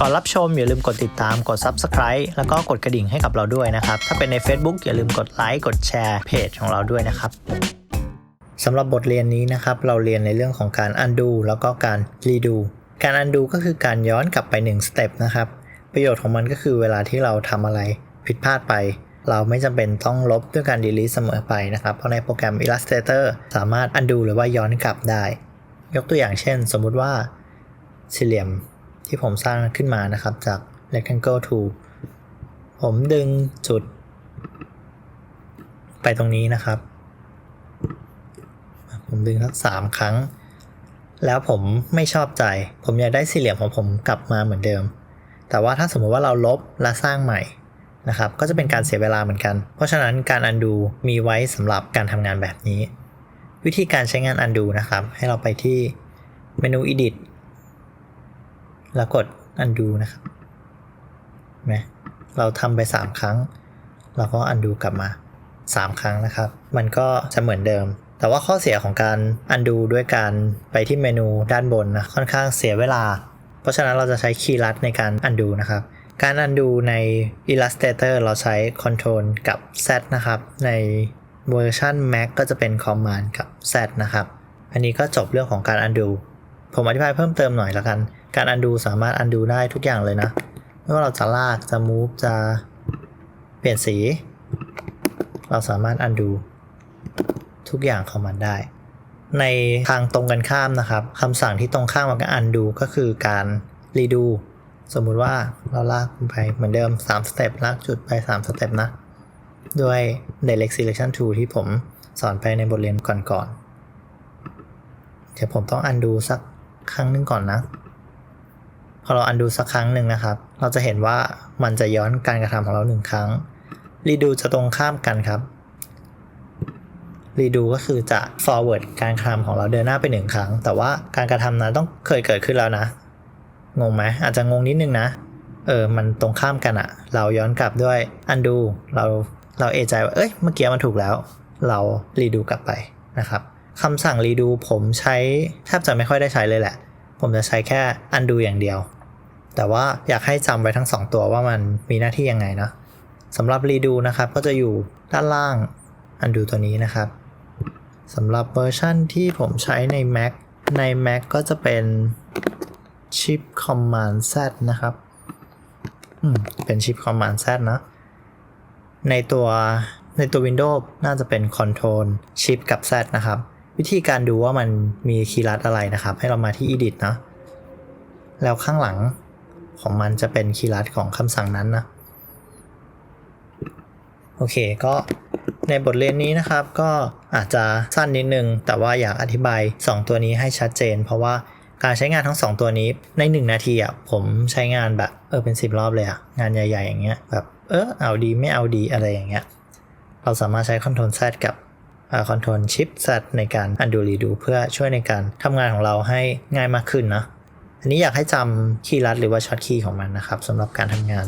ก่อนรับชมอย่าลืมกดติดตามกด Subscribe แล้วก็กดกระดิ่งให้กับเราด้วยนะครับ ถ้าเป็นใน Facebook อย่าลืมกดไลค์กดแชร์เพจของเราด้วยนะครับสำหรับบทเรียนนี้นะครับ เราเรียนในเรื่องของการ undo แล้วก็การ redo การ undo ก็คือการย้อนกลับไป1สเต็ปนะครับ ประโยชน์ของมันก็คือเวลาที่เราทำอะไรผิดพลาดไป เราไม่จำเป็นต้องลบด้วยการ delete เสมอไปนะครับ เพราะในโปรแกรม Illustrator สามารถ undo หรือว่าย้อนกลับได้ ยกตัวอย่างเช่น สมมุติว่า สี่เหลี่ยมที่ผมสร้างขึ้นมานะครับจาก rectangle tool ผมดึงจุด ไปตรงนี้นะครับ ผมดึงสักสามครั้ง แล้วผมไม่ชอบใจ ผมอยากได้สี่เหลี่ยมของผมกลับมาเหมือนเดิม แต่ว่าถ้าสมมติว่าเราลบและสร้างใหม่นะครับ ก็จะเป็นการเสียเวลาเหมือนกัน เพราะฉะนั้นการ undo มีไว้สำหรับการทำงานแบบนี้ วิธีการใช้งาน undo นะครับ ให้เราไปที่เมนู edit แล้วกด undo นะครับนไหมเราทำไป 3 ครั้ง เราก็ undo กลับมา 3 ครั้งนะครับ มันก็จะเหมือนเดิม แต่ว่าข้อเสียของการ undo ด้วยการไปที่เมนูด้านบนนะค่อนข้างเสียเวลา เพราะฉะนั้นเราจะใช้คีย์ลัดในการ undo นะครับการ undo ใน Illustrator เราใช้ Ctrl กับ Z นะครับ ในเวอร์ชัน Mac ก็จะเป็น Command กับ Z นะครับ อันนี้ก็จบเรื่องของการ undo ผมอธิบายเพิ่มเติมหน่อยแล้วกัน การ undo สามารถ undo ได้ทุกอย่างเลยนะ ไม่ว่าเราจะลากจะ move จะเปลี่ยนสี เราสามารถ undo ทุกอย่างของมันได้ ในทางตรงกันข้ามนะครับคำสั่งที่ตรงข้ามกับการ undo ก็คือการ redo สมมุติว่าเราลากไปเหมือนเดิม3สเต็ปลากจุดไป3สเต็ปนะ ด้วย direct selection tool ที่ผมสอนไปในบทเรียนก่อนๆเดี๋ยวผมต้อง undo สักครั้งนึงก่อนนะ พอเรา undo สักครั้งหนึ่งนะครับ เราจะเห็นว่ามันจะย้อนการกระทำของเราหนึ่งครั้ง redo จะตรงข้ามกันครับ redo ก็คือจะ forward การกระทำของเราเดินหน้าไปหนึ่งครั้ง แต่ว่าการกระทำนั้นต้องเคยเกิดขึ้นแล้วนะ งงไหมอาจจะงงนิดนึงนะ เออ มันตรงข้ามกันอะเราย้อนกลับด้วย undo เราเราเอใจว่าเอ้ย เมื่อกี้มันถูกแล้ว เรา redo กลับไปนะครับคำสั่ง redo ผมใช้แทบจะไม่ค่อยได้ใช้เลยแหละ ผมจะใช้แค่ undo อย่างเดียว แต่ว่าอยากให้จำไว้ทั้งสองตัวว่ามันมีหน้าที่ยังไงนะสำหรับ redo นะครับ ก็จะอยู่ด้านล่าง undo ตัวนี้นะครับสำหรับเวอร์ชันที่ผมใช้ใน Mac ใน Mac ก็จะเป็น chip command z นะครับอืมเป็น chip command z นะ ในตัวในตัว Windows น่าจะเป็น Control Shift กับ Z นะครับ วิธีการดูว่ามันมีคีย์ลัดอะไรนะครับ ให้เรามาที่ Edit เนาะแล้วข้างหลังของมันจะเป็นคีย์ลัดของคำสั่งนั้นนะ โอเค ก็ในบทเรียนนี้นะครับก็อาจจะสั้นนิดนึง แต่ว่าอยากอธิบาย 2 ตัวนี้ให้ชัดเจน เพราะว่าการใช้งานทั้ง 2 ตัวนี้ใน 1 นาทีอะผมใช้งานแบบเออเป็น 10 รอบเลยอะงานใหญ่ ๆ อย่างเงี้ยแบบเออเอาดีไม่เอาดีอะไรอย่างเงี้ยเราสามารถใช้ Ctrl Z กับ คอนโทรลชิปเซตในการอันดูรีดูเพื่อช่วยในการทำงานของเราให้ง่ายมากขึ้นนะอันนี้อยากให้จำคีย์ลัดหรือว่าช็อตคีย์ของมันนะครับสำหรับการทำงาน